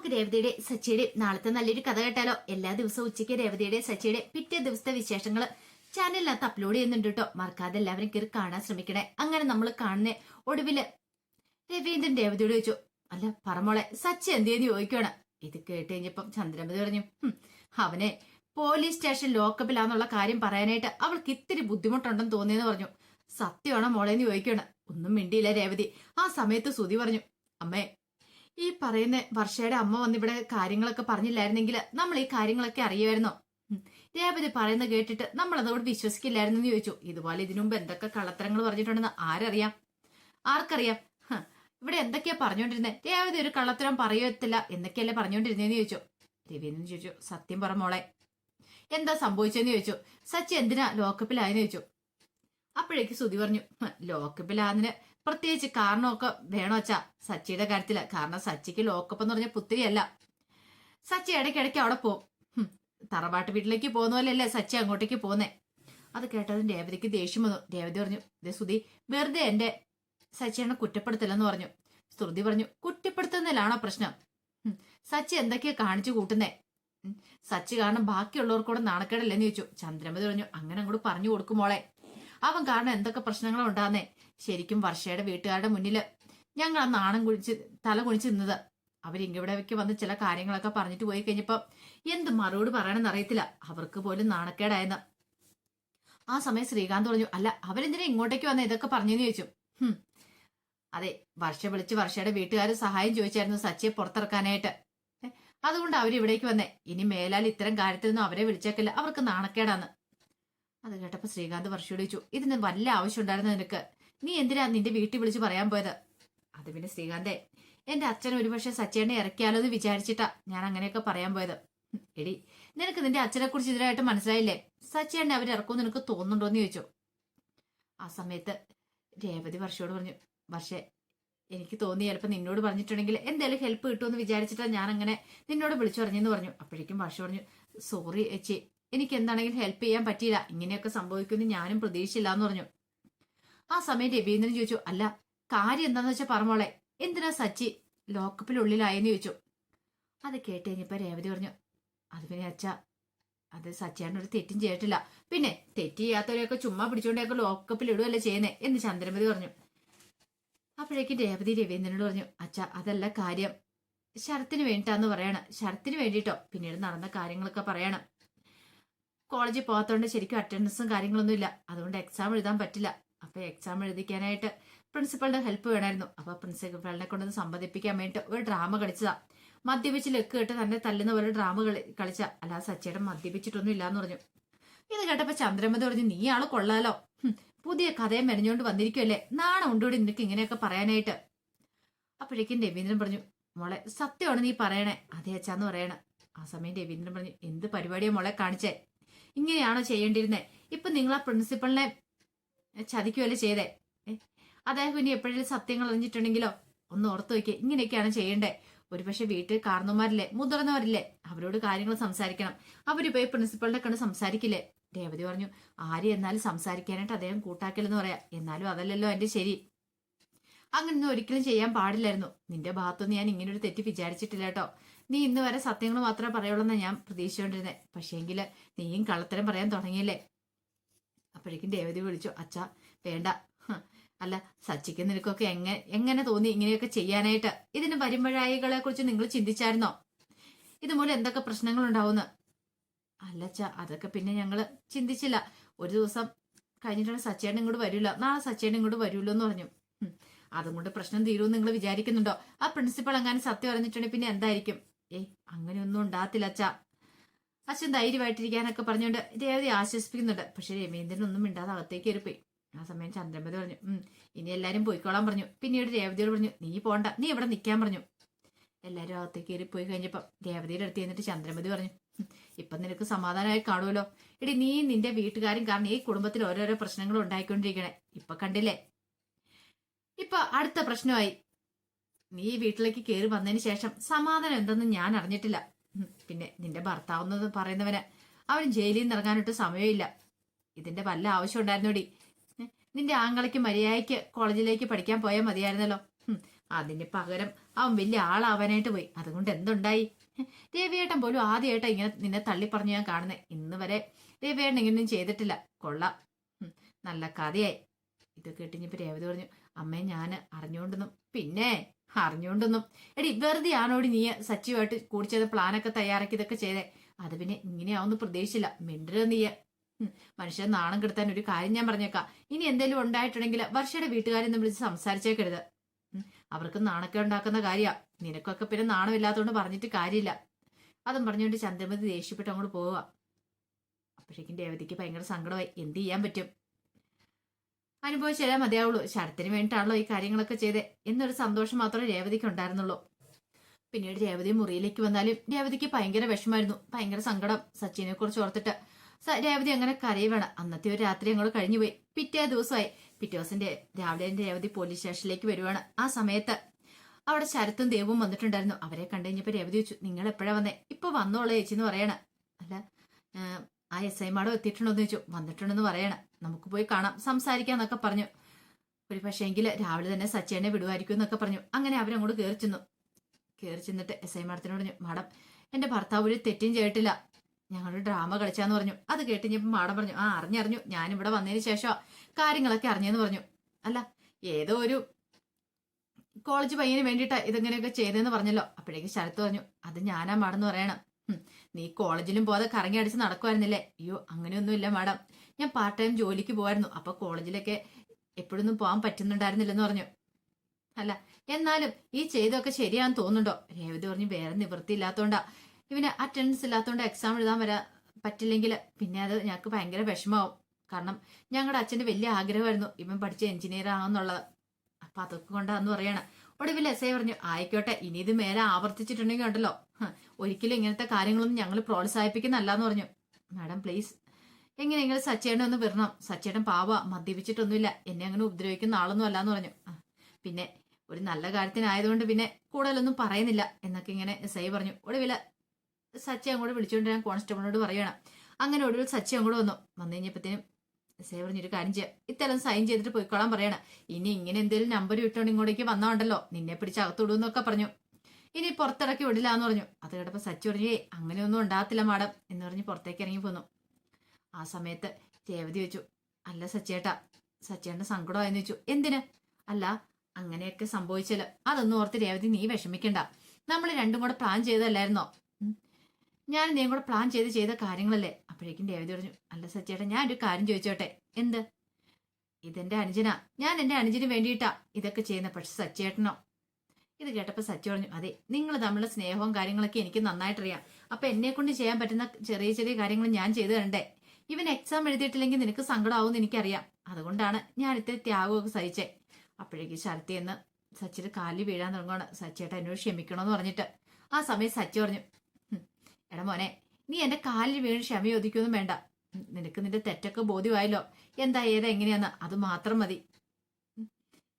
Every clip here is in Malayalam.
നമുക്ക് രേവതിയുടെ സച്ചിയുടെ നാളത്തെ നല്ലൊരു കഥ കേട്ടാലോ? എല്ലാ ദിവസവും ഉച്ചയ്ക്ക് രേവതിയുടെ സച്ചിയുടെ പിറ്റേ ദിവസത്തെ വിശേഷങ്ങൾ ചാനലിനകത്ത് അപ്ലോഡ് ചെയ്യുന്നുണ്ട് കേട്ടോ. മറക്കാതെ എല്ലാവരും കയറി കാണാൻ ശ്രമിക്കണേ. അങ്ങനെ നമ്മൾ കാണുന്ന ഒടുവിൽ രവീന്ദ്രൻ രേവതിയോട് ചോദിച്ചു അല്ല പറമോളെ സച്ചി ചെയ്ത് ചോദിക്കണം ഇത് കേട്ട് കഴിഞ്ഞപ്പം ചന്ദ്രമതി പറഞ്ഞു അവനെ പോലീസ് സ്റ്റേഷൻ ലോക്കപ്പിലാന്നുള്ള കാര്യം പറയാനായിട്ട് അവൾക്ക് ഇത്തിരി ബുദ്ധിമുട്ടുണ്ടെന്ന് തോന്നിയെന്ന് പറഞ്ഞു. സത്യമാണോ മോളേന്ന് ചോദിക്കണം ഒന്നും മിണ്ടിയില്ല രേവതി. ആ സമയത്ത് സുതി പറഞ്ഞു അമ്മേ ഈ പറയുന്ന വർഷയുടെ അമ്മ വന്നിവിടെ കാര്യങ്ങളൊക്കെ പറഞ്ഞില്ലായിരുന്നെങ്കിൽ നമ്മൾ ഈ കാര്യങ്ങളൊക്കെ അറിയുമായിരുന്നോ? രേപതി പറയുന്നത് കേട്ടിട്ട് നമ്മൾ അതോട് വിശ്വസിക്കില്ലായിരുന്നു എന്ന് ചോദിച്ചു. ഇതുപോലെ ഇതിനു മുമ്പ് എന്തൊക്കെ കള്ളത്തരങ്ങൾ പറഞ്ഞിട്ടുണ്ടെന്ന് ആരറിയാം? ആർക്കറിയാം? ഇവിടെ എന്തൊക്കെയാ പറഞ്ഞോണ്ടിരുന്നത് രേവതി ഒരു കള്ളത്തരം പറയത്തില്ല എന്നൊക്കെയല്ലേ പറഞ്ഞോണ്ടിരുന്നേന്ന് ചോദിച്ചു. രവീന്ദ്രൻ ചോദിച്ചു സത്യം പറ മോളെ. എന്താ സംഭവിച്ചെന്ന് ചോദിച്ചു. സച്ചി എന്തിനാ ലോക്കപ്പിലായെന്ന് ചോദിച്ചു. അപ്പോഴേക്ക് സുതി പറഞ്ഞു ലോക്കപ്പിലാന്നിന് പ്രത്യേകിച്ച് കാരണമൊക്കെ വേണോ അച്ഛാ? സച്ചിയുടെ കാര്യത്തിൽ. കാരണം സച്ചിക്ക് ലോക്കപ്പ് എന്ന് പറഞ്ഞ പുത്തിരിയല്ല. സച്ചി ഇടയ്ക്കിടയ്ക്ക് അവിടെ ഹും, തറവാട്ട് വീട്ടിലേക്ക് പോകുന്ന പോലെയല്ലേ സച്ചി അങ്ങോട്ടേക്ക് പോന്നേ അത് കേട്ടതും രേവതിക്ക് ദേഷ്യം വന്നു. രേവതി പറഞ്ഞു ദേ സുധി വെറുതെ എന്റെ സച്ചിയാണ് കുറ്റപ്പെടുത്തില്ലെന്ന് പറഞ്ഞു. സ്തുതി പറഞ്ഞു കുറ്റപ്പെടുത്തുന്നതിലാണോ പ്രശ്നം? സച്ചി എന്തൊക്കെയാ കാണിച്ചു കൂട്ടുന്നേ? സച്ചി കാരണം ബാക്കിയുള്ളവർക്കൂടെ നാണക്കേടല്ലെന്ന് ചോദിച്ചു. ചന്ദ്രമതി പറഞ്ഞു അങ്ങനെ അങ്ങോട്ട് പറഞ്ഞു കൊടുക്കും മോളെ. അവൻ കാരണം എന്തൊക്കെ പ്രശ്നങ്ങൾ ഉണ്ടാകുന്നേ ശരിക്കും വർഷയുടെ വീട്ടുകാരുടെ മുന്നിൽ ഞങ്ങൾ ആ നാണം കുഴിച്ച് തല കുണിച്ച് നിന്നത്. അവരിങ്ങിവിടേക്ക് വന്ന് ചില കാര്യങ്ങളൊക്കെ പറഞ്ഞിട്ട് പോയി കഴിഞ്ഞപ്പോ എന്ത് മറുപടി പറയണമെന്ന് അറിയത്തില്ല. അവർക്ക് പോലും നാണക്കേടായെന്ന്. ആ സമയം ശ്രീകാന്ത് പറഞ്ഞു അല്ല അവരെന്തിനാ ഇങ്ങോട്ടേക്ക് വന്ന? ഇതൊക്കെ പറഞ്ഞെന്ന് ചോദിച്ചു. അതെ വർഷ വിളിച്ച് വർഷയുടെ വീട്ടുകാർ സഹായം ചോദിച്ചായിരുന്നു സച്ചിയെ പുറത്തിറക്കാനായിട്ട്. അതുകൊണ്ട് അവരിവിടേക്ക് വന്നേ. ഇനി മേലാൽ ഇത്തരം കാര്യത്തിലൊന്നും അവരെ വിളിച്ചേക്കില്ല. അവർക്ക് നാണക്കേടാന്ന്. അത് കേട്ടപ്പോ ശ്രീകാന്ത് വർഷയോട് ചോദിച്ചു ഇതിന് വല്ല ആവശ്യം ഉണ്ടായിരുന്നു നിനക്ക്? നീ എന്തിനാ നിന്റെ വീട്ടിൽ വിളിച്ച് പറയാൻ പോയത്? അത് പിന്നെ ശ്രീകാന്തേ എന്റെ അച്ഛൻ ഒരുപക്ഷെ സച്ചേനെ ഇറക്കിയാലോ എന്ന് വിചാരിച്ചിട്ടാ ഞാൻ അങ്ങനെയൊക്കെ പറയാൻ പോയത്. എടി നിനക്ക് നിന്റെ അച്ഛനെ കുറിച്ച് ഇതിനായിട്ട് മനസ്സിലായില്ലേ? സച്ചേനെ അവർ ഇറക്കുമെന്ന് നിനക്ക് തോന്നുന്നുണ്ടോ എന്ന് ചോദിച്ചു. ആ സമയത്ത് രേവതി വർഷയോട് പറഞ്ഞു വർഷേ എനിക്ക് തോന്നി ചിലപ്പോൾ നിന്നോട് പറഞ്ഞിട്ടുണ്ടെങ്കിൽ എന്തായാലും ഹെൽപ്പ് കിട്ടുമെന്ന് വിചാരിച്ചിട്ടാ ഞാൻ അങ്ങനെ നിന്നോട് വിളിച്ചു പറഞ്ഞെന്ന് പറഞ്ഞു. അപ്പോഴേക്കും വർഷ പറഞ്ഞു സോറി ചേച്ചി എനിക്ക് എന്താണെങ്കിലും ഹെൽപ്പ് ചെയ്യാൻ പറ്റിയില്ല. ഇങ്ങനെയൊക്കെ സംഭവിക്കുമെന്ന് ഞാനും പ്രതീക്ഷയില്ല എന്ന് പറഞ്ഞു. ആ സമയം രവീന്ദ്രൻ ചോദിച്ചു അല്ല കാര്യം എന്താന്ന് വെച്ചാൽ പറമോളെ എന്തിനാ സച്ചി ലോക്കപ്പിനുള്ളിലായെന്ന് ചോദിച്ചു. അത് കേട്ട് രേവതി പറഞ്ഞു അത് പിന്നെ അച്ഛ അത് സച്ചിയാണ്ട് ഒരു തെറ്റും ചെയ്തിട്ടില്ല. പിന്നെ തെറ്റ് ചെയ്യാത്തവരെയൊക്കെ ചുമ്മാ പിടിച്ചോണ്ടൊക്കെ ലോക്കപ്പിൽ ഇടുകയല്ലേ ചെയ്യുന്നേ? എന്ന് ചന്ദ്രമതി പറഞ്ഞു. അപ്പോഴേക്കും രേവതി രവീന്ദ്രനോട് പറഞ്ഞു അച്ഛ അതല്ല കാര്യം. ശരത്തിന് വേണ്ടിട്ടാന്ന് പറയണം. ശരത്തിന് വേണ്ടിട്ടോ? പിന്നീട് നടന്ന കാര്യങ്ങളൊക്കെ പറയണം. കോളേജിൽ പോകാത്തതുകൊണ്ട് ശരിക്കും അറ്റൻഡൻസും കാര്യങ്ങളൊന്നും ഇല്ല അതുകൊണ്ട് എക്സാം എഴുതാൻ പറ്റില്ല. അപ്പോൾ എക്സാം എഴുതിക്കാനായിട്ട് പ്രിൻസിപ്പളിന്റെ ഹെൽപ്പ് വേണമായിരുന്നു. അപ്പോൾ പ്രിൻസിപ്പളിനെ കൊണ്ടൊന്ന് സമ്മതിപ്പിക്കാൻ വേണ്ടിയിട്ട് ഒരു ഡ്രാമ കളിച്ചതാ. മദ്യപിച്ച് ലെക്ക് കേട്ട് തന്നെ തല്ലുന്ന പോലെ ഡ്രാമ കളി കളിച്ച. അല്ലാതെ സച്ചേട്ടൻ മദ്യപിച്ചിട്ടൊന്നും ഇല്ലാന്ന് പറഞ്ഞു. ഇത് കേട്ടപ്പോൾ ചന്ദ്രമതി പറഞ്ഞു നീ ആൾ കൊള്ളാലോ. പുതിയ കഥയും മെനഞ്ഞുകൊണ്ട് വന്നിരിക്കുമല്ലേ നാണം ഉണ്ടോടി നിനക്ക് ഇങ്ങനെയൊക്കെ പറയാനായിട്ട്? അപ്പോഴേക്കും രവീന്ദ്രൻ പറഞ്ഞു മോളെ സത്യമാണ് നീ പറയണേ. അതേ അച്ഛാന്ന് പറയണേ. ആ സമയം രവീന്ദ്രൻ പറഞ്ഞു എന്ത് പരിപാടിയാണ് മോളെ കാണിച്ചേ? ഇങ്ങനെയാണോ ചെയ്യേണ്ടിയിരുന്നത് ഇപ്പൊ നിങ്ങൾ ആ പ്രിൻസിപ്പളിനെ ചതിക്കുകയല്ലേ ചെയ്തേ? അദ്ദേഹം ഇനി എപ്പോഴെങ്കിലും സത്യങ്ങൾ അറിഞ്ഞിട്ടുണ്ടെങ്കിലോ? ഒന്ന് ഓർത്തു വയ്ക്കേ ഇങ്ങനെയൊക്കെയാണ് ചെയ്യേണ്ടേ? ഒരുപക്ഷെ വീട്ടിൽ കാർന്നുമാരില്ലേ മുതിർന്നവരില്ലേ അവരോട് കാര്യങ്ങൾ സംസാരിക്കണം. അവർ പോയി പ്രിൻസിപ്പളിനെ കണ്ട് സംസാരിക്കില്ലേ? രേവതി പറഞ്ഞു ആര് എന്നാലും സംസാരിക്കാനായിട്ട് അദ്ദേഹം കൂട്ടാക്കില്ലെന്ന് പറയാം. എന്നാലും അതല്ലല്ലോ എന്റെ ശരി. അങ്ങനൊന്നും ഒരിക്കലും ചെയ്യാൻ പാടില്ലായിരുന്നു. നിന്റെ ഭാഗത്തൊന്നും ഞാൻ ഇങ്ങനെ ഒരു തെറ്റ് വിചാരിച്ചിട്ടില്ല കേട്ടോ. നീ ഇന്ന് വരെ സത്യങ്ങൾ മാത്രമേ പറയുള്ളൂ ഞാൻ പ്രതീക്ഷിച്ചുകൊണ്ടിരുന്നത് പക്ഷേങ്കിൽ നീയും കള്ളത്തരം പറയാൻ തുടങ്ങിയില്ലേ? അപ്പോഴേക്കും ദേവതി വിളിച്ചു അച്ഛാ വേണ്ട. അല്ല സച്ചിക്ക് നിനക്കൊക്കെ എങ്ങനെ എങ്ങനെ തോന്നി ഇങ്ങനെയൊക്കെ ചെയ്യാനായിട്ട്? ഇതിന് വരുമ്പഴായികളെ കുറിച്ച് നിങ്ങൾ ചിന്തിച്ചായിരുന്നോ? ഇതുമൂലം എന്തൊക്കെ പ്രശ്നങ്ങൾ ഉണ്ടാവുന്നു അല്ല അതൊക്കെ പിന്നെ ഞങ്ങൾ ചിന്തിച്ചില്ല. ഒരു ദിവസം കഴിഞ്ഞിട്ടാണ് സച്ചേട്ടൻ ഇങ്ങോട്ട് വരില്ല. നാളെ സച്ചേട്ടൻ ഇങ്ങോട്ട് വരുമല്ലോ എന്ന് പറഞ്ഞു. അതും കൊണ്ട് പ്രശ്നം തീരുമെന്ന് നിങ്ങൾ വിചാരിക്കുന്നുണ്ടോ? ആ പ്രിൻസിപ്പൾ അങ്ങനെ സത്യം അറിഞ്ഞിട്ടുണ്ടെങ്കിൽ പിന്നെ എന്തായിരിക്കും? ഏയ് അങ്ങനെയൊന്നും ഉണ്ടാകത്തില്ല അച്ഛ. അച്ഛൻ ധൈര്യമായിട്ടിരിക്കാനൊക്കെ പറഞ്ഞുകൊണ്ട് രേവതി ആശ്വസിപ്പിക്കുന്നുണ്ട്. പക്ഷെ രമേന്ദ്രൻ ഒന്നും മിണ്ടാതെ അകത്തേക്ക് കയറിപ്പോയി. ആ സമയം ചന്ദ്രമതി പറഞ്ഞു ഇനി എല്ലാരും പോയിക്കോളാൻ പറഞ്ഞു. പിന്നീട് രേവതിയോട് പറഞ്ഞു നീ പോണ്ട നീ ഇവിടെ നിൽക്കാൻ പറഞ്ഞു. എല്ലാരും അകത്തേക്ക് കയറി പോയി കഴിഞ്ഞപ്പോൾ രേവതിയുടെ അടുത്ത് ചെന്നിട്ട് ചന്ദ്രമതി പറഞ്ഞു "ഉം, ഇപ്പൊ നിനക്ക് സമാധാനമായി കാണുമല്ലോ എടി നീ നിന്റെ വീട്ടുകാരും കാരണം ഈ കുടുംബത്തിൽ ഓരോരോ പ്രശ്നങ്ങൾ ഉണ്ടായിക്കൊണ്ടിരിക്കണേ. ഇപ്പൊ കണ്ടില്ലേ? ഇപ്പൊ അടുത്ത പ്രശ്നമായി. നീ വീട്ടിലേക്ക് കയറി വന്നതിന് ശേഷം സമാധാനം എന്തെന്ന് ഞാൻ അറിഞ്ഞിട്ടില്ല. പിന്നെ നിന്റെ ഭർത്താവെന്നത് പറയുന്നവന് അവൻ ജയിലിൽ നിന്ന് ഇറങ്ങാനൊട്ട് സമയമില്ല. ഇതിന്റെ വല്ല ആവശ്യം ഉണ്ടായിരുന്നോടി? നിന്റെ ആങ്ങളയ്ക്ക് മര്യാദയ്ക്ക് കോളേജിലേക്ക് പഠിക്കാൻ പോയാൽ മതിയായിരുന്നല്ലോ. അതിന് പകരം അവൻ വലിയ ആളാവാനായിട്ട് പോയി. അതുകൊണ്ട് എന്തുണ്ടായി? രവിയേട്ടൻ പോലും ആദ്യമായിട്ടാ ഇങ്ങനെ നിന്നെ തള്ളി പറഞ്ഞു ഞാൻ കാണുന്നത് ഇന്ന് വരെ രവിയേട്ടൻ ഇങ്ങനെയൊന്നും ചെയ്തിട്ടില്ല. കൊള്ളാം. നല്ല കഥയായി. ഇത് കേട്ടിഞ്ഞപ്പോ രേവതി പറഞ്ഞു അമ്മേ ഞാൻ അറിഞ്ഞുകൊണ്ടെന്നും പിന്നെ അറിഞ്ഞുകൊണ്ടൊന്നും. എടി വെറുതെ ആണോടി നീ സച്ചിയുമായിട്ട് കൂടിച്ചത് പ്ലാനൊക്കെ തയ്യാറാക്കി ഇതൊക്കെ ചെയ്തേ? അത് പിന്നെ ഇങ്ങനെയാവുന്നു പ്രതീക്ഷിച്ചില്ല. മിണ്ടരുത് നീ മനുഷ്യൻ നാണം കെടുത്താൻ ഒരു കാര്യം ഞാൻ പറഞ്ഞേക്കാം. ഇനി എന്തെങ്കിലും ഉണ്ടായിട്ടുണ്ടെങ്കിൽ വർഷയുടെ വീട്ടുകാരെ ഒന്ന് വിളിച്ച് സംസാരിച്ചേക്കരുത്. അവർക്ക് നാണൊക്കെ ഉണ്ടാക്കുന്ന കാര്യമാ നിനക്കൊക്കെ പിന്നെ നാണമില്ലാത്തതുകൊണ്ട് പറഞ്ഞിട്ട് കാര്യമില്ല. അതും പറഞ്ഞുകൊണ്ട് ചന്ദ്രമതി ദേഷ്യപ്പെട്ട് അങ്ങോട്ട് പോവുക. അപ്പോഴേക്കും രേവതിക്ക് ഭയങ്കര സങ്കടമായി. എന്ത് ചെയ്യാൻ പറ്റും? അനുഭവിച്ചാലേ മതിയാവുള്ളൂ. ശരത്തിന് വേണ്ടിയിട്ടാണല്ലോ ഈ കാര്യങ്ങളൊക്കെ ചെയ്തേ. എന്നൊരു സന്തോഷം മാത്രമേ രേവതിക്ക് ഉണ്ടായിരുന്നുള്ളൂ. പിന്നീട് രേവതി മുറിയിലേക്ക് വന്നാലും രേവതിക്ക് ഭയങ്കര വിഷമായിരുന്നു ഭയങ്കര സങ്കടം. സച്ചിനെ കുറിച്ച് ഓർത്തിട്ട് രേവതി അങ്ങനെ കരയുവാണ്. അന്നത്തെ ഒരു രാത്രി അങ്ങോട്ട് കഴിഞ്ഞുപോയി. പിറ്റേ ദിവസമായി. പിറ്റേ ദിവസത്തിന്റെ രാവിലെ രേവതി പോലീസ് സ്റ്റേഷനിലേക്ക് വരുവാണ്. ആ സമയത്ത് അവിടെ ശരത്തും ദേവും വന്നിട്ടുണ്ടായിരുന്നു. അവരെ കണ്ടു രേവതി ചോദിച്ചു നിങ്ങൾ എപ്പോഴാ വന്നേ? ഇപ്പൊ വന്നോളെ ചേച്ചി എന്ന് പറയണ. അല്ല ആ എസ് ഐ മാഡം എത്തിയിട്ടുണ്ടോ എന്ന് ചോദിച്ചു. വന്നിട്ടുണ്ടെന്ന് പറയണ. നമുക്ക് പോയി കാണാം സംസാരിക്കാം എന്നൊക്കെ പറഞ്ഞു. ഒരു പക്ഷേ എങ്കിൽ രാവിലെ തന്നെ സച്ചേനെ വിടുമായിരിക്കും എന്നൊക്കെ പറഞ്ഞു. അങ്ങനെ അവരങ്ങോട്ട് കയറി ചെന്നു. കയറി ചെന്നിട്ട് എസ് ഐ മാഡത്തിനോട് പറഞ്ഞു മാഡം എന്റെ ഭർത്താവ് ഒരു തെറ്റും ചെയ്തിട്ടില്ല. ഞങ്ങൾ ഡ്രാമ കളിച്ചാന്ന് പറഞ്ഞു. അത് കേട്ടിഞ്ഞപ്പോ മാഡം പറഞ്ഞു ആ അറിഞ്ഞറിഞ്ഞു. ഞാനിവിടെ വന്നതിന് ശേഷം കാര്യങ്ങളൊക്കെ അറിഞ്ഞെന്ന് പറഞ്ഞു. അല്ല ഏതോ ഒരു കോളേജ് പയ്യന് വേണ്ടിയിട്ടാ ഇതെങ്ങനെയൊക്കെ ചെയ്തതെന്ന് പറഞ്ഞല്ലോ. അപ്പോഴേക്ക് ശരത്ത് പറഞ്ഞു അത് ഞാനാ മാഡം എന്ന് പറയണം. നീ കോളേജിലും പോകാതെ കറങ്ങി അടിച്ച് നടക്കുമായിരുന്നില്ലേ അയ്യോ അങ്ങനെയൊന്നുമില്ല മാഡം. ഞാൻ പാർട്ട് ടൈം ജോലിക്ക് പോകായിരുന്നു അപ്പൊ കോളേജിലൊക്കെ എപ്പോഴൊന്നും പോകാൻ പറ്റുന്നുണ്ടായിരുന്നില്ലെന്ന് പറഞ്ഞു. അല്ല എന്നാലും ഈ ചെയ്തൊക്കെ ശരിയാന്ന് തോന്നുന്നുണ്ടോ? രേവതി പറഞ്ഞു വേറെ നിവൃത്തി ഇല്ലാത്തോണ്ടാ. ഇവന് അറ്റൻഡൻസ് ഇല്ലാത്തോണ്ട് എക്സാം എഴുതാൻ വരാ പറ്റില്ലെങ്കിൽ പിന്നെ അത് ഞങ്ങൾക്ക് ഭയങ്കര വിഷമാവും. കാരണം ഞങ്ങളുടെ അച്ഛന്റെ വലിയ ആഗ്രഹമായിരുന്നു ഇവൻ പഠിച്ച എഞ്ചിനീയർ ആണെന്നുള്ളത്. അപ്പൊ അതൊക്കെ കൊണ്ടാന്ന് പറയണം. ഒടുവിൽ എസ് ഐ പറഞ്ഞു ആയിക്കോട്ടെ ഇനി ഇത് മേലെ ആവർത്തിച്ചിട്ടുണ്ടെങ്കിൽ ഉണ്ടല്ലോ. ഒരിക്കലും ഇങ്ങനത്തെ കാര്യങ്ങളൊന്നും ഞങ്ങൾ പ്രോത്സാഹിപ്പിക്കുന്നല്ലാന്ന് പറഞ്ഞു. മാഡം പ്ലീസ് എങ്ങനെയെങ്കിലും സച്ചേട്ടൻ ഒന്ന് വരണം സച്ചേട്ടൻ പാവ മദ്യപിച്ചിട്ടൊന്നുമില്ല. എന്നെ അങ്ങനെ ഉപദ്രവിക്കുന്ന ആളൊന്നും അല്ലാന്ന് പറഞ്ഞു. പിന്നെ ഒരു നല്ല കാര്യത്തിനായതുകൊണ്ട് പിന്നെ കൂടുതലൊന്നും പറയുന്നില്ല എന്നൊക്കെ ഇങ്ങനെ എസ് ഐ പറഞ്ഞു. ഒടുവിൽ സച്ചി അങ്ങോട്ട് വിളിച്ചുകൊണ്ട് ഞാൻ കോൺസ്റ്റബിളിനോട് പറയണം. അങ്ങനെ ഒടുവിൽ സച്ചി അങ്ങോട്ട് വന്നു. വന്നു കഴിഞ്ഞപ്പോഴത്തേനും എസ് ഐ പറഞ്ഞൊരു കാര്യം ചെയ്യാം. ഇത്തരം സൈൻ ചെയ്തിട്ട് പോയിക്കോളാൻ പറയണം. ഇനി ഇങ്ങനെ എന്തെങ്കിലും നമ്പർ ഇട്ടുകൊണ്ട് ഇങ്ങോട്ടേക്ക് വന്നോണ്ടല്ലോ. നിന്നെ പിടിച്ച് അകത്തുവിടുന്നൊക്കെ പറഞ്ഞു. ഇനി പുറത്തിറക്കി വിടില്ല എന്ന് പറഞ്ഞു. അത് കേട്ടപ്പോൾ സച്ചി പറഞ്ഞു അങ്ങനെയൊന്നും ഉണ്ടാകത്തില്ല മാഡം എന്ന് പറഞ്ഞ് പുറത്തേക്ക് ഇറങ്ങി പോന്നു. ആ സമയത്ത് രേവതി വെച്ചു അല്ല സച്ചേട്ടാ സച്ചേട്ട സങ്കടമായെന്ന് വെച്ചു എന്തിന്? അല്ല അങ്ങനെയൊക്കെ സംഭവിച്ചല്ലോ. അതൊന്നും ഓർത്ത് രേവതി നീ വിഷമിക്കണ്ട. നമ്മൾ രണ്ടും കൂടെ പ്ലാൻ ചെയ്തല്ലായിരുന്നോ ഞാൻ നീ കൂടെ പ്ലാൻ ചെയ്ത് ചെയ്ത കാര്യങ്ങളല്ലേ? അപ്പോഴേക്കും രേവതി പറഞ്ഞു അല്ല സച്ചേട്ടാ ഞാൻ ഒരു കാര്യം ചോദിച്ചോട്ടെ. എന്ത്? ഇതെന്റെ അനുജനാ. ഞാൻ എന്റെ അനുജന് വേണ്ടിയിട്ടാ ഇതൊക്കെ ചെയ്യുന്ന. പക്ഷെ സച്ചേട്ടനോ. ഇത് കേട്ടപ്പോ സച്ചു പറഞ്ഞു അതെ നിങ്ങൾ തമ്മിലുള്ള സ്നേഹവും കാര്യങ്ങളൊക്കെ എനിക്ക് നന്നായിട്ടറിയാം. അപ്പൊ എന്നെ കൊണ്ട് ചെയ്യാൻ പറ്റുന്ന ചെറിയ ചെറിയ കാര്യങ്ങൾ ഞാൻ ചെയ്തു തരണ്ടേ? ഇവൻ എക്സാം എഴുതിയിട്ടില്ലെങ്കിൽ നിനക്ക് സങ്കടമാവും എനിക്കറിയാം. അതുകൊണ്ടാണ് ഞാൻ ഇത്തിരി ത്യാഗമൊക്കെ സഹിച്ചേ. അപ്പോഴേക്ക് ശരത്തി എന്ന് സച്ചിയുടെ കാലിൽ വീഴാൻ തുടങ്ങുകയാണ് സച്ചിയേട്ട എന്നോട് ക്ഷമിക്കണമെന്ന് പറഞ്ഞിട്ട്. ആ സമയം സച്ചി പറഞ്ഞു എടാ മോനെ നീ എന്റെ കാലിൽ വീണ് ക്ഷമ ചോദിക്കൊന്നും വേണ്ട. നിനക്ക് നിന്റെ തെറ്റൊക്കെ ബോധ്യമായല്ലോ. എന്താ ഏതാ എങ്ങനെയാന്ന് അത് മാത്രം മതി.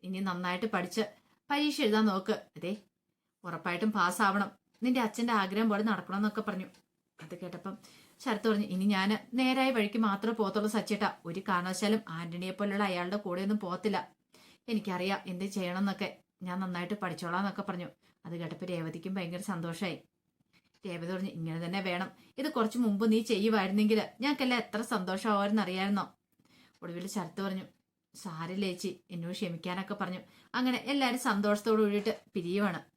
ഇനി നന്നായിട്ട് പഠിച്ച് പരീക്ഷ എഴുതാൻ നോക്ക്. അതെ ഉറപ്പായിട്ടും പാസ്സാവണം നിന്റെ അച്ഛന്റെ ആഗ്രഹം പോലെ നടക്കണമെന്നൊക്കെ പറഞ്ഞു. അത് കേട്ടപ്പം ശരത്ത് പറഞ്ഞു ഇനി ഞാൻ നേരായ വഴിക്ക് മാത്രമേ പോത്തുള്ളൂ സച്ചേട്ടാ. ഒരു കാരണവശാലും ആന്റണിയെ പോലുള്ള അയാളുടെ കൂടെയൊന്നും പോകത്തില്ല. എനിക്കറിയാം എന്ത് ചെയ്യണം എന്നൊക്കെ ഞാൻ നന്നായിട്ട് പഠിച്ചോളാം എന്നൊക്കെ പറഞ്ഞു. അത് കേട്ടപ്പോൾ രേവതിക്കും ഭയങ്കര സന്തോഷമായി രേവതി പറഞ്ഞു ഇങ്ങനെ തന്നെ വേണം. ഇത് കുറച്ച് മുമ്പ് നീ ചെയ്യുമായിരുന്നെങ്കിൽ ഞങ്ങൾക്കെല്ലാം എത്ര സന്തോഷമാവുമായിരുന്നു അറിയായിരുന്നോ ഒടുവിൽ ശരത്ത് പറഞ്ഞു സാരില്ല ചേച്ചി എന്നോട് ക്ഷമിക്കാനൊക്കെ പറഞ്ഞു. അങ്ങനെ എല്ലാവരും സന്തോഷത്തോടു കൂടിയിട്ട് പിരിയുവാണ്.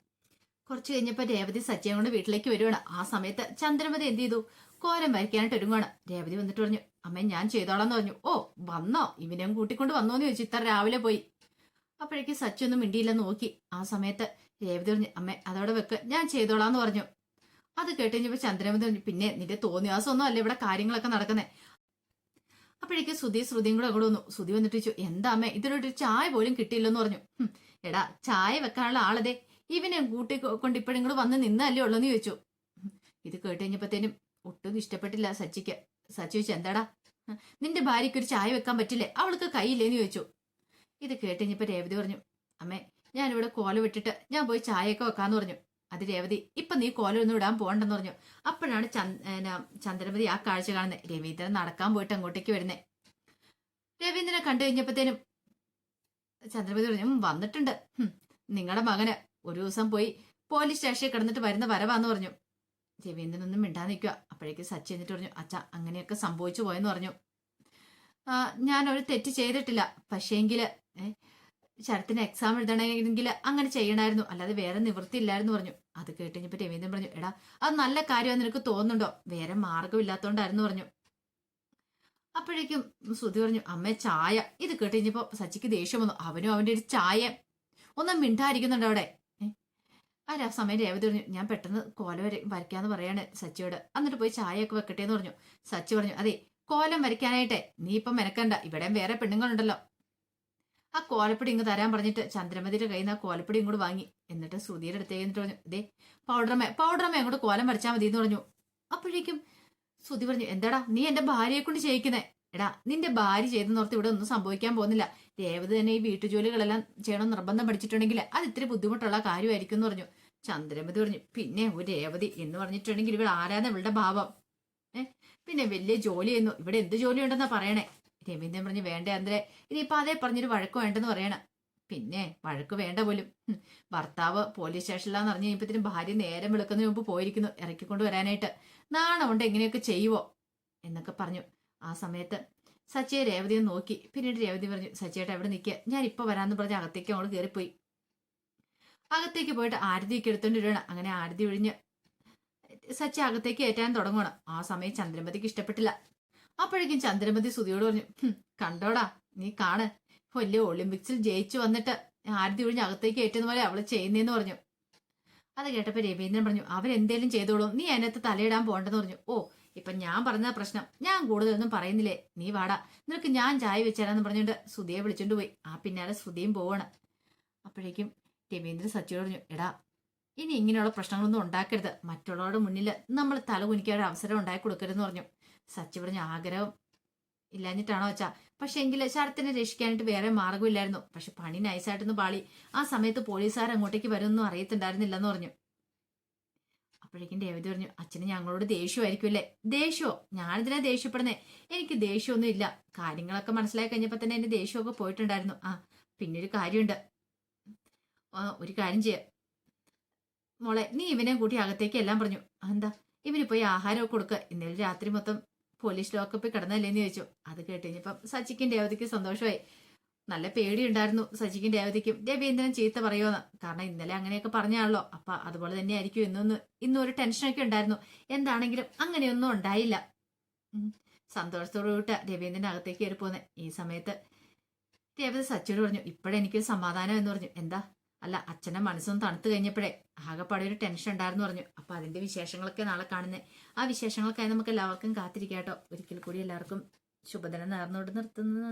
കുറച്ച് കഴിഞ്ഞപ്പോൾ രേവതി സച്ചിയെ കൊണ്ട് വീട്ടിലേക്ക് വരുവാണ്. ആ സമയത്ത് ചന്ദ്രമതി എന്ത് ചെയ്തു? കോലം വരയ്ക്കാനായിട്ട് ഒരുങ്ങുവാണ്. രേവതി വന്നിട്ട് പറഞ്ഞു അമ്മ ഞാൻ ചെയ്തോളാന്ന് പറഞ്ഞു. ഓ വന്നോ? ഇവനെയും കൂട്ടിക്കൊണ്ട് വന്നോന്ന് ചോദിച്ചു. ഇത്ര രാവിലെ പോയി. അപ്പോഴേക്ക് സച്ചൊന്നും മിണ്ടിയില്ലെന്ന് നോക്കി. ആ സമയത്ത് രേവതി പറഞ്ഞു അമ്മ അതവിടെ വെക്ക്. ഞാൻ ചെയ്തോളാന്ന് പറഞ്ഞു. അത് കേട്ട് കഴിഞ്ഞപ്പോ ചന്ദ്രമതി പറഞ്ഞു പിന്നെ നിന്റെ തോന്നിയാസം ഒന്നും അല്ല ഇവിടെ കാര്യങ്ങളൊക്കെ നടക്കുന്നേ. അപ്പോഴേക്ക് ശ്രുതി ശ്രുതിയും കൂടെ അങ്ങോട്ട് വന്നു. ശ്രുതി വന്നിട്ട് ചോദിച്ചു എന്താ അമ്മേ ഇതിനൊരു ചായ പോലും കിട്ടിയില്ലെന്ന് പറഞ്ഞു. എടാ ചായ വെക്കാനുള്ള ആളതെ. ഇവനെ കൂട്ടി കൊണ്ട് ഇപ്പോഴും കൂടെ വന്ന് നിന്നല്ലേ ഉള്ളെന്ന് ചോദിച്ചു. ഇത് കേട്ട് കഴിഞ്ഞപ്പോഴത്തേനും ഒട്ടും ഇഷ്ടപ്പെട്ടില്ല സച്ചിക്ക്. സച്ചി ചോദിച്ചു എന്താടാ? നിന്റെ ഭാര്യയ്ക്ക് ഒരു ചായ വെക്കാൻ പറ്റില്ലേ? അവൾക്ക് കൈയില്ലേന്ന് ചോദിച്ചു. ഇത് കേട്ട് കഴിഞ്ഞപ്പോ രേവതി പറഞ്ഞു അമ്മേ ഞാനിവിടെ കോല വിട്ടിട്ട് ഞാൻ പോയി ചായയൊക്കെ വെക്കാന്ന് പറഞ്ഞു. അത് രേവതി ഇപ്പൊ നീ കോലൊന്നും ഇടാൻ പോകണ്ടെന്ന് പറഞ്ഞു. അപ്പോഴാണ് ചന്ദ്രമതി ആ കാഴ്ച കാണുന്നത് രവീന്ദ്രൻ നടക്കാൻ പോയിട്ട് അങ്ങോട്ടേക്ക് വരുന്നേ. രവീന്ദ്രനെ കണ്ടു കഴിഞ്ഞപ്പോഴത്തേനും ചന്ദ്രമതി പറഞ്ഞു വന്നിട്ടുണ്ട്. നിങ്ങളുടെ മകന് ഒരു ദിവസം പോയി പോലീസ് സ്റ്റേഷനിൽ കിടന്നിട്ട് വരുന്ന വരവാന്ന് പറഞ്ഞു. രവീന്ദ്രനൊന്നും മിണ്ടാ നിൽക്കുക. അപ്പോഴേക്ക് സച്ചി എന്നിട്ട് പറഞ്ഞു അച്ഛ അങ്ങനെയൊക്കെ സംഭവിച്ചു പോയെന്ന് പറഞ്ഞു. ഞാനൊരു തെറ്റ് ചെയ്തിട്ടില്ല. പക്ഷേങ്കിൽ ഏ, ശരത്തിന് എക്സാം എഴുതണമെങ്കിൽ അങ്ങനെ ചെയ്യണമായിരുന്നു. അല്ലാതെ വേറെ നിവൃത്തിയില്ലായിരുന്നു പറഞ്ഞു. അത് കേട്ടുകഴിഞ്ഞപ്പോ രവീന്ദ്രൻ പറഞ്ഞു എടാ അത് നല്ല കാര്യമാണ് നിനക്ക് തോന്നുന്നുണ്ടോ? വേറെ മാർഗമില്ലാത്തോണ്ടായിരുന്നു പറഞ്ഞു. അപ്പോഴേക്കും ശ്രുതി പറഞ്ഞു അമ്മ ചായ. ഇത് കേട്ടുകഴിഞ്ഞപ്പോ സച്ചിക്ക് ദേഷ്യം വന്നു. അവനും അവന്റെ ഒരു ചായ. ഒന്നും മിണ്ടായിരിക്കുന്നുണ്ട് അവിടെ? ആ സമയം രേവതി പറഞ്ഞു ഞാൻ പെട്ടെന്ന് കോല വര വരയ്ക്കാന്ന് പറയാണ് സച്ചിയോട്. എന്നിട്ട് പോയി ചായയൊക്കെ വെക്കട്ടെ എന്ന് പറഞ്ഞു. സച്ചി പറഞ്ഞു അതെ കോലം വരയ്ക്കാനായിട്ടെ. നീ ഇപ്പം മെനക്കണ്ട. ഇവിടെ വേറെ പെണ്ണുങ്ങളുണ്ടല്ലോ. ആ കോലപ്പൊടി ഇങ്ങ് തരാൻ പറഞ്ഞിട്ട് ചന്ദ്രമതിയുടെ കയ്യിൽ നിന്ന് ആ കോലപ്പൊടി ഇങ്ങോട്ട് വാങ്ങി. എന്നിട്ട് സുധീരുടെ അടുത്തേ എന്നിട്ട് പറഞ്ഞു ഇതേ പൗഡർമേ പൗഡർമേ അങ്ങോട്ട് കോലം വരച്ചാൽ മതി എന്ന് പറഞ്ഞു. അപ്പോഴേക്കും സുധി പറഞ്ഞു എന്താടാ നീ എന്റെ ഭാര്യയെ കൊണ്ട് ചെയ്യിക്കുന്നേ? എടാ നിന്റെ ഭാര്യ ചെയ്തെന്നോർത്ത് ഇവിടെ ഒന്നും സംഭവിക്കാൻ പോകുന്നില്ല. രേവതി തന്നെ ഈ വീട്ടുജോലികളെല്ലാം ചെയ്യണം നിർബന്ധം പഠിച്ചിട്ടുണ്ടെങ്കിൽ അത് ഇത്തിരി ബുദ്ധിമുട്ടുള്ള കാര്യമായിരിക്കും എന്ന് പറഞ്ഞു. ചന്ദ്രമതി പറഞ്ഞു പിന്നെ ഒരു രേവതി എന്ന് പറഞ്ഞിട്ടുണ്ടെങ്കിൽ ഇവിടെ ആരാധന ഇവളുടെ ഭാവം? ഏഹ് പിന്നെ വലിയ ജോലി ചെയ്യുന്നു. ഇവിടെ എന്ത് ജോലി ഉണ്ടെന്നാ പറയണേ? രവീന്ദ്രൻ പറഞ്ഞു വേണ്ട അന്തരെ ഇനിയിപ്പോ അതേ പറഞ്ഞൊരു വഴക്ക് വേണ്ടെന്ന് പറയണ. പിന്നെ വഴക്ക് വേണ്ട പോലും. ഭർത്താവ് പോലീസ് സ്റ്റേഷനിലാന്ന് അറിഞ്ഞ് കഴിഞ്ഞപ്പത്തിന് ഭാര്യ നേരം വിളിക്കുന്നതിന് മുമ്പ് പോയിരിക്കുന്നു ഇറക്കിക്കൊണ്ട് വരാനായിട്ട്. നാണമുണ്ട് എങ്ങനെയൊക്കെ ചെയ്യുവോ? എന്നൊക്കെ പറഞ്ഞു. ആ സമയത്ത്. സച്ചിയെ രേവതിയെ നോക്കി. പിന്നീട് രേവതി പറഞ്ഞു സച്ചിയേട്ട എവിടെ നിൽക്കുക ഞാൻ ഇപ്പോൾ വരാന്ന് പറഞ്ഞ് അകത്തേക്ക് അവൾ കയറിപ്പോയി അകത്തേക്ക് പോയിട്ട് ആരതിയൊക്കെ എടുത്തോണ്ട് വരികയാണ്. അങ്ങനെ ആരതി ഒഴിഞ്ഞ് സച്ചി അകത്തേക്ക് ഏറ്റാൻ തുടങ്ങണം ആ സമയം ചന്ദ്രമതിക്ക് ഇഷ്ടപ്പെട്ടില്ല. അപ്പോഴേക്കും ചന്ദ്രമതി സുതിയോട് പറഞ്ഞു കണ്ടോടാ നീ കാണ്. വലിയ ഒളിമ്പിക്സിൽ ജയിച്ചു വന്നിട്ട് ആരതി ഒഴിഞ്ഞ് അകത്തേക്ക് ഏറ്റുന്ന പോലെ അവൾ ചെയ്യുന്നേന്ന് പറഞ്ഞു. അത് കേട്ടപ്പോ രവീന്ദ്രൻ പറഞ്ഞു അവരെന്തേലും ചെയ്തോളൂ. നീ അതിനകത്ത് തലയിടാൻ പോകണ്ടെന്ന് പറഞ്ഞു. ഓ ഇപ്പൊ ഞാൻ പറഞ്ഞ പ്രശ്നം. ഞാൻ കൂടുതലൊന്നും പറയുന്നില്ലേ? നീ വാടാ. നിനക്ക് ഞാൻ ചായ വെച്ചാലെന്ന് പറഞ്ഞുകൊണ്ട് സുധിയെ വിളിച്ചോണ്ട് പോയി. ആ പിന്നാലെ ശ്രുതിയും പോവാണ്. അപ്പോഴേക്കും രവീന്ദ്രൻ സച്ചിയോട് പറഞ്ഞു എടാ ഇനി ഇങ്ങനെയുള്ള പ്രശ്നങ്ങളൊന്നും ഉണ്ടാക്കരുത്. മറ്റുള്ളവരുടെ മുന്നിൽ നമ്മൾ തല കുനിക്കാൻ ഒരു അവസരം ഉണ്ടാക്കി കൊടുക്കരുതെന്ന് പറഞ്ഞു. സച്ചി പറഞ്ഞു ആഗ്രഹം ഇല്ലാഞ്ഞിട്ടാണോ വെച്ചാ? പക്ഷെ എങ്കിൽ ശരത്തിനെ രക്ഷിക്കാനായിട്ട് വേറെ മാർഗമില്ലായിരുന്നു പക്ഷെ പണി നൈസായിട്ടൊന്ന് പാളി. ആ സമയത്ത് പോലീസുകാർ അങ്ങോട്ടേക്ക് വരുമെന്നും അറിയത്തുണ്ടായിരുന്നില്ലെന്ന് പറഞ്ഞു. അപ്പോഴേക്കും രേവതി പറഞ്ഞു അച്ഛന് ഞങ്ങളോട് ദേഷ്യമായിരിക്കും അല്ലേ? ദേഷ്യമോ ഞാനിതിനെ ദേഷ്യപ്പെടുന്നേ. എനിക്ക് ദേഷ്യമൊന്നും ഇല്ല കാര്യങ്ങളൊക്കെ മനസ്സിലാക്കി കഴിഞ്ഞപ്പോൾ തന്നെ എന്റെ ദേഷ്യമൊക്കെ പോയിട്ടുണ്ടായിരുന്നു. ആ പിന്നെ ഒരു കാര്യമുണ്ട് ഒരു കാര്യം ചെയ്യ. മോളെ നീ ഇവനെ കൂട്ടി അകത്തേക്ക് എല്ലാം പറഞ്ഞു. "ആ, എന്താ ഇവന് പോയി ആഹാരമൊക്കെ കൊടുക്കുക ഇന്നലെ രാത്രി മൊത്തം പോലീസ് ലോക്കപ്പിൽ കിടന്നല്ലേന്ന് ചോദിച്ചു. അത് കേട്ട് കഴിഞ്ഞപ്പം സച്ചിക്കും രേവതിക്കും സന്തോഷമായി. നല്ല പേടിയുണ്ടായിരുന്നു സജിക്കും രേവതിക്കും. രവീന്ദ്രൻ ചീത്ത പറയുമെന്ന് കാരണം ഇന്നലെ അങ്ങനെയൊക്കെ പറഞ്ഞാണല്ലോ. അപ്പൊ അതുപോലെ തന്നെ ആയിരിക്കും ഇന്നൊന്ന് ഇന്നും ഒരു ടെൻഷനൊക്കെ ഉണ്ടായിരുന്നു. എന്താണെങ്കിലും അങ്ങനെയൊന്നും ഉണ്ടായില്ല. സന്തോഷത്തോടു കൂട്ട രവീന്ദ്രൻ അകത്തേക്ക് കയറി പോന്നെ? ഈ സമയത്ത് രേവതി സച്ചിയോട് പറഞ്ഞു ഇപ്പോഴെനിക്കൊരു സമാധാനം എന്ന് പറഞ്ഞു. എന്താ? അല്ല അച്ഛന്റെ മനസ്സൊന്ന് തണുത്തു കഴിഞ്ഞപ്പോഴേ ആകെപ്പാടെ ഒരു ടെൻഷൻ ഉണ്ടായിരുന്നു പറഞ്ഞു. അപ്പൊ അതിന്റെ വിശേഷങ്ങളൊക്കെ നാളെ കാണുന്നത് ആ വിശേഷങ്ങൾക്കായി നമുക്ക് എല്ലാവർക്കും കാത്തിരിക്കാട്ടോ. ഒരിക്കൽ കൂടി എല്ലാവർക്കും ശുഭദിനം നേർന്നുകൊണ്ട് നിർത്തുന്നത്